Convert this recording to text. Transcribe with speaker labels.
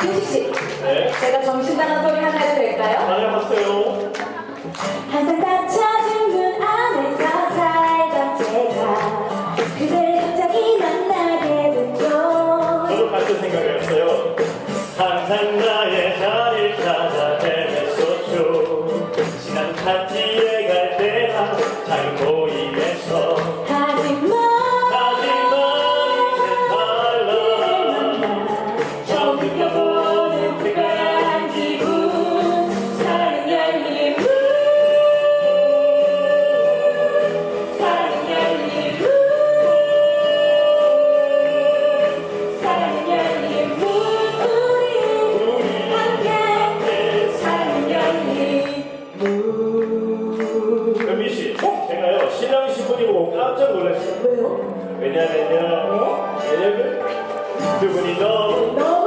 Speaker 1: 김식 씨,
Speaker 2: 네.
Speaker 1: 제가 정신 나간 소리 하나 해도 될까요?
Speaker 2: 안녕하세요.
Speaker 1: 항상 닫혀진 문 안에서 살던 제가 그댈 갑자기 만나게 됐죠.
Speaker 2: 저도 같은 생각이었어요. 항상 나의 자리를 찾아 헤맸었죠. 지난 파티에 신랑 신부님 보고 깜짝 놀랐어요.
Speaker 1: 왜요?
Speaker 2: 왜냐면요, 왜냐면 두 분이 너무